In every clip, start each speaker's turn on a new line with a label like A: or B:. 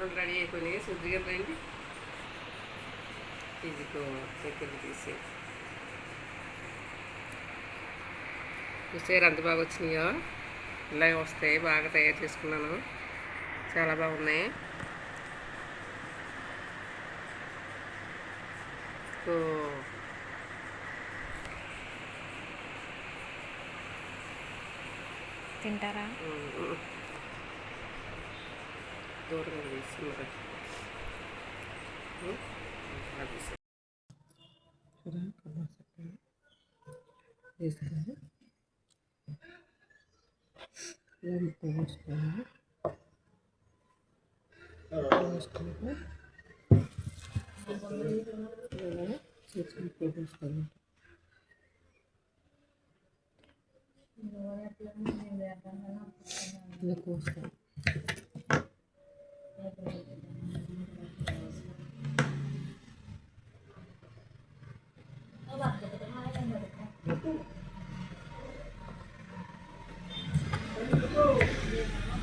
A: రెండు రెడీ అయిపోయినాయి. శుద్ధిగా రండి. ఇదిగో చక్కెర తీసి చూసారు ఎంత బాగా వచ్చినాయో? ఇలాగే వస్తాయి. బాగా తయారు చేసుకున్నాను. చాలా బాగున్నాయి.
B: తింటారా?
A: దూరంగా తీసి మరి అది తీసి. చూడా, కలర్ చక్కగా వేసాను. ఇలా ముక్కలు పోసుకోవాలి పోసుకుంటే ఇలా చిన్న ముక్కలు పోసుకోవాలి ఇలా కోసుకోవాలి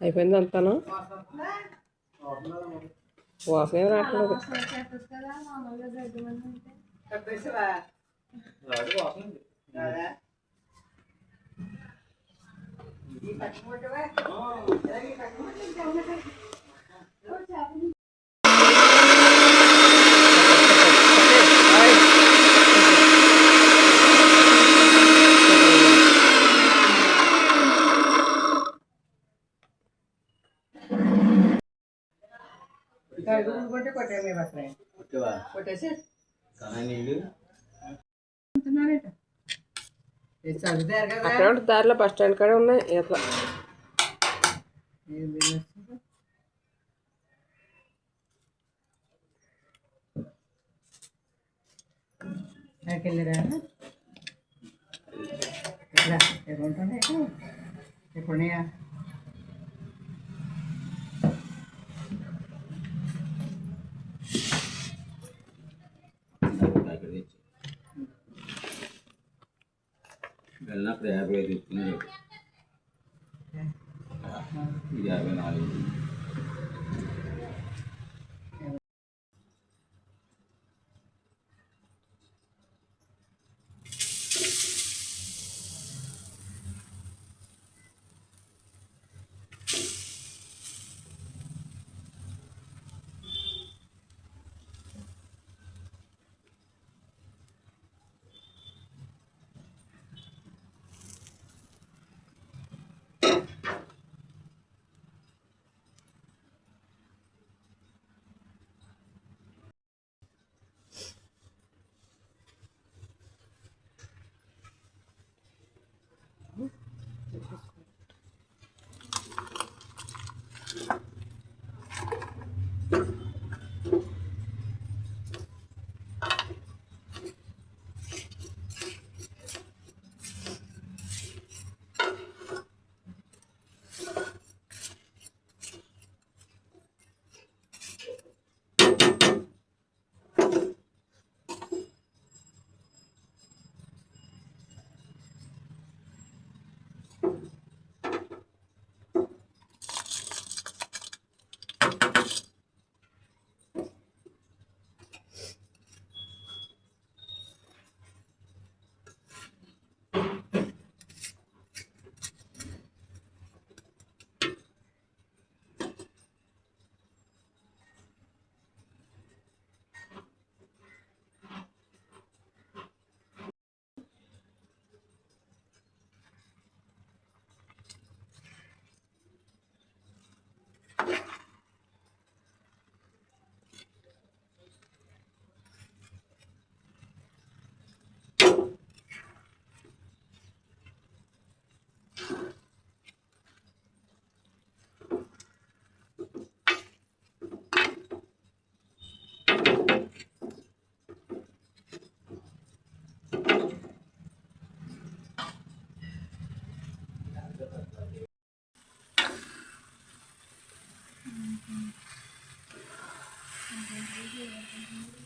A: అయిపోయింది అంతాను? వాసన ఏం రావట్లేదు.
C: కొట్టవా?
A: కొట్టేసి
C: కానీ నీళ్ళు
A: అక్కడ ఉంటే దారిలో బస్ స్టాండ్ కాడే ఉన్నాయి ఇట్లా.
D: వెళ్ళిరా? ఎక్కడుంటాయి ఎప్పుడున్నాయా
C: అక్కడ వెళ్ళినప్పుడు యాభై ఐదు ఇస్తున్నాడు ఇది యాభై నాలుగు 嗯。
A: 感觉不是我的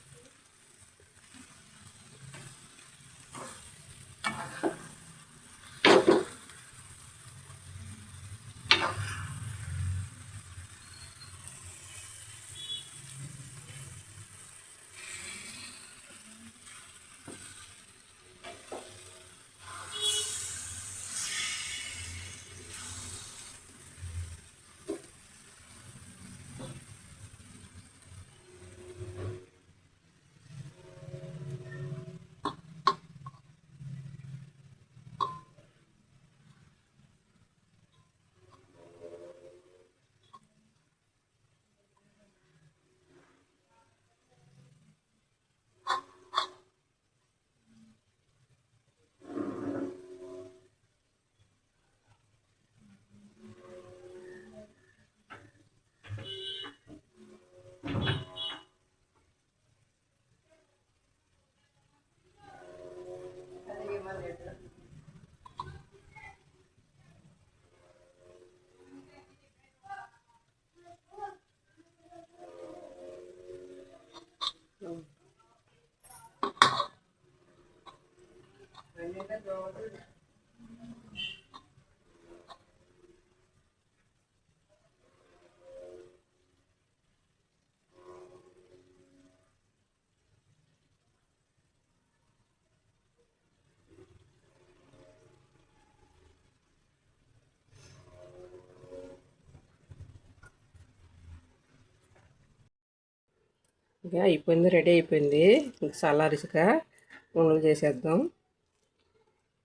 A: ఇంకా అయిపోయింది రెడీ అయిపోయింది. ఇంక చల్లారిసుక ఉండలు చేసేద్దాం.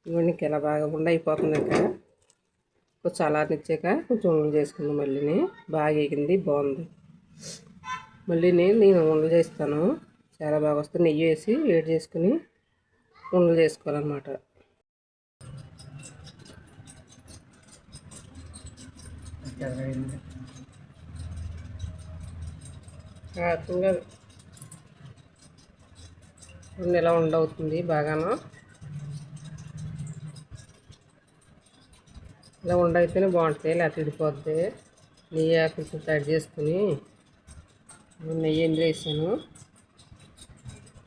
A: ఇవన్నీ ఇలా బాగా ఉండ అయిపోతుంది ఇంకా కొంచెం చల్లారనిచ్చాక కొంచెం ఉండలు చేసుకుందాం మళ్ళీని. బాగా ఎగింది బాగుంది. మళ్ళీ నేను ఉండలు చేస్తాను. చాలా బాగా వస్తుంది. నెయ్యి వేసి వేడి చేసుకుని ఉండలు చేసుకోవాలన్నమాట.
D: చదివింది
A: చూడండి ఎలా ఇలా ఉండవుతుంది బాగాను. ఇలా ఉండైతేనే బాగుంటుంది ఇలా తిడిపోద్ది నెయ్యి కొంచెం తడి చేసుకుని నెయ్యి ఎందులో వేసాను.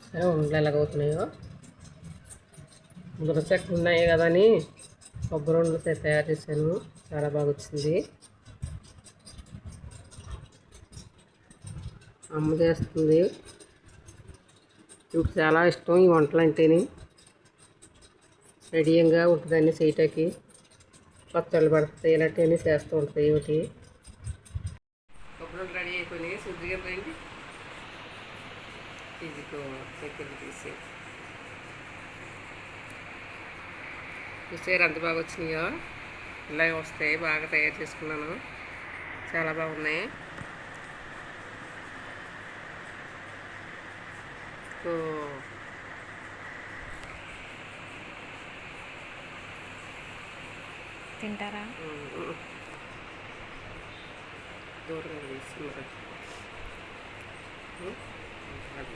A: సరే ఉండలు ఎలాగవుతున్నాయో ముద్ర చెట్లు ఉన్నాయి కదా అని కొబ్బరి ఉండలు తయారు చేశాను. చాలా బాగా వచ్చింది. అమ్మ చేస్తుంది. ఇప్పుడు చాలా ఇష్టం ఈ వంటలు అంటేనే. రెడీగా ఉంటుందండి చేయటానికి పచ్చళ్ళు పడతాయి ఇలాంటివన్నీ చేస్తూ ఉంటాయి ఒకటి కొబ్బరి రెడీ అయిపోయినాయి. శుద్ధిగా పోయింది ఇదిగో దగ్గర తీసి. చూసారు ఎంత బాగా వచ్చినాయో? ఇలా వస్తాయి బాగా తయారు చేసుకున్నాను. చాలా బాగున్నాయి.
B: తింటారా
A: దూరంగా తీసి మరి అది